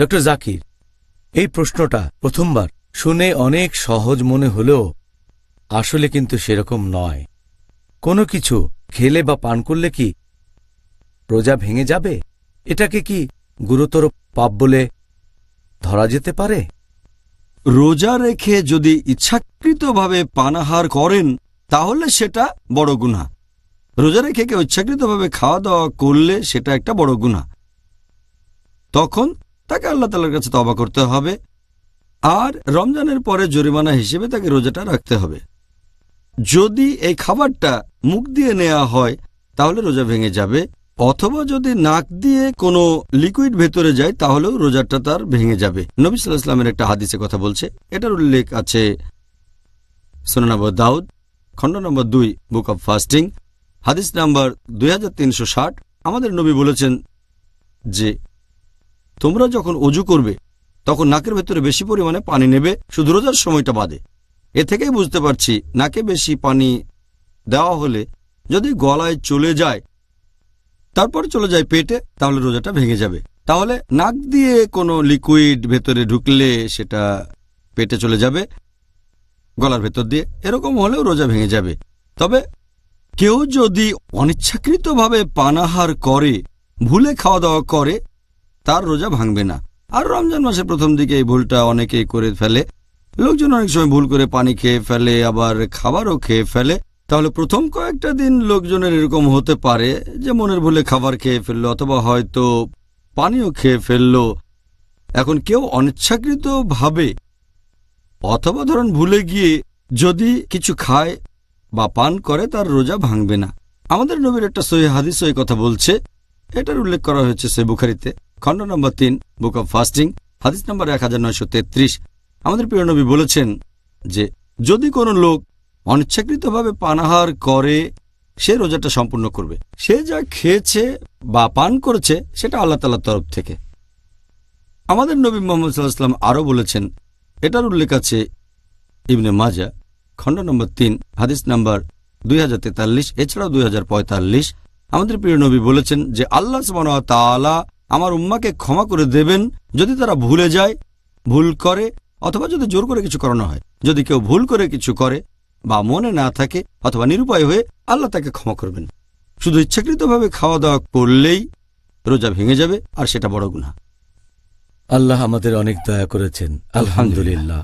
Doctor Zakir, এই প্রশ্নটা প্রথমবার শুনে অনেক সহজ মনে হলেও আসলে কিন্তু সেরকম নয়। কোনো কিছু খেলে বা পান করলে কি রোজা ভেঙে যাবে? এটাকে কি গুরুতর পাপ বলে ধরা যেতে পারে? রোজা রেখে যদি ইচ্ছাকৃতভাবে পানাহার করেন, তাহলে সেটা বড় গুণা রোজা রেখে কেউ ইচ্ছাকৃতভাবে খাওয়া দাওয়া করলে সেটা একটা বড় গুণা তখন তাকে আল্লাহ তালার কাছে তবা করতে হবে আর রমজানের পরে জরিমানা হিসেবে তাকে রোজাটা রাখতে হবে। যদি এই খাবারটা মুখ দিয়ে নেওয়া হয়, তাহলে রোজা ভেঙে যাবে। অথবা যদি নাক দিয়ে কোনো লিকুইড ভেতরে যায়, তাহলেও রোজাটা তার ভেঙে যাবে। নবী সাল্লাহ ইসলামের একটা হাদিসে কথা বলছে। এটার উল্লেখ আছে সোনানাব দাউদ, খণ্ড নম্বর দুই, বুক অব ফাস্টিং, হাদিস নাম্বার দুই হাজার তিনশো ষাট। আমাদের নবী বলেছেন যে তোমরা যখন অজু করবে, তখন নাকের ভেতরে বেশি পরিমাণে পানি নেবে, শুধু রোজার সময়টা বাদে। এ থেকেই বুঝতে পারছি, নাকে বেশি পানি দেওয়া হলে যদি গলায় চলে যায়, তারপর চলে যায় পেটে, তাহলে রোজাটা ভেঙে যাবে। তাহলে নাক দিয়ে কোনো লিকুইড ভেতরে ঢুকলে সেটা পেটে চলে যাবে, গলার ভেতর দিয়ে। এরকম হলেও রোজা ভেঙে যাবে। তবে কেউ যদি অনিচ্ছাকৃতভাবে পানাহার করে, ভুলে খাওয়া দাওয়া করে তার রোজা ভাঙবে না। আর রমজান মাসের প্রথম দিকে এই ভুলটা অনেকেই করে ফেলে। লোকজন অনেক সময় ভুল করে পানি খেয়ে ফেলে, আবার খাবারও খেয়ে ফেলে। তাহলে প্রথম কয়েকটা দিন লোকজনের এরকম হতে পারে যে মনের ভুলে খাবার খেয়ে ফেলল, অথবা হয়তো পানিও খেয়ে ফেলল। এখন কেউ অনিচ্ছাকৃতভাবে অথবা ধরুন ভুলে গিয়ে যদি কিছু খায় বা পান করে, তার রোজা ভাঙবে না। আমাদের নবীর একটা সহি হাদিস কথা বলছে। এটার উল্লেখ করা হয়েছে সে বুখারিতে। খণ্ড নম্বর তিন বুক অব ফাস্টিং হাদিস নম্বর এক হাজার নয়শো তেত্রিশ। আমাদের প্রিয় নবী বলেছেন যে, যদি কোনো লোক অনিচ্ছাকৃতভাবে পানাহার করে, সে রোজাটা সম্পূর্ণ করবে। সে যা খেয়েছে বা পান করেছে, সেটা আল্লাহ তালার তরফ থেকে। আমাদের নবী মোহাম্মদ সাল্লাহাম আরও বলেছেন, এটার উল্লেখ আছে ইবনে মাজা, খণ্ড নম্বর তিন, হাদিস নম্বর দুই হাজার তেতাল্লিশ, এছাড়াও দুই হাজার পঁয়তাল্লিশ। আমাদের প্রিয় নবী বলেছেন যে, আল্লাহ তাআলা আমার উম্মাকে ক্ষমা করে দেবেন যদি তারা ভুলে যায় ভুল করে অথবা যদি জোর করে কিছু করানো হয়। যদি কেউ ভুল করে কিছু করে বা মনে না থাকে অথবা নিরুপায় হয়ে আল্লাহ তাকে ক্ষমা করবেন। শুধু ইচ্ছাকৃতভাবে খাওয়া দাওয়া করলেই রোজা ভেঙে যাবে আর সেটা বড় গুণা আল্লাহ আমাদের অনেক দয়া করেছেন। আলহামদুলিল্লাহ।